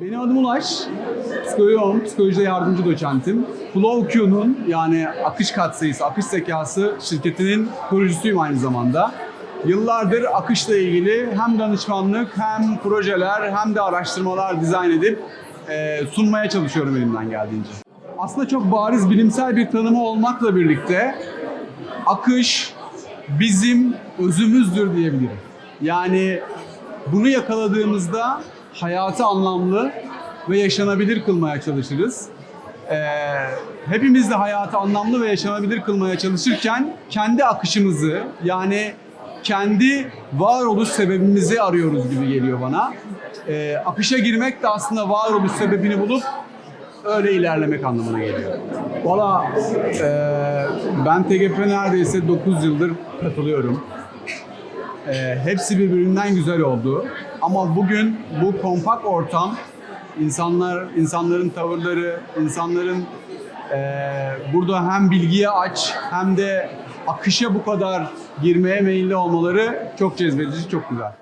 Benim adım Ulaş. Psikoloğum, psikolojide yardımcı doçentim. FlowQ'nun yani akış katsayısı, akış zekası şirketinin kurucusuyum aynı zamanda. Yıllardır akışla ilgili hem danışmanlık hem projeler hem de araştırmalar dizayn edip e, sunmaya çalışıyorum elimden geldiğince. Aslında çok bariz bilimsel bir tanımı olmakla birlikte akış bizim özümüzdür diyebilirim. Yani bunu yakaladığımızda hayatı anlamlı ve yaşanabilir kılmaya çalışırız. Ee, hepimiz de hayatı anlamlı ve yaşanabilir kılmaya çalışırken kendi akışımızı yani kendi varoluş sebebimizi arıyoruz gibi geliyor bana. Ee, akışa girmek de aslında varoluş sebebini bulup öyle ilerlemek anlamına geliyor. Valla eee, ben TGP neredeyse 9 yıldır katılıyorum. Eee, hepsi birbirinden güzel oldu. Ama bugün bu kompakt ortam, insanlar, insanların tavırları, insanların eee, burada hem bilgiye aç hem de akışa bu kadar girmeye meyilli olmaları çok cezbedici, çok güzel.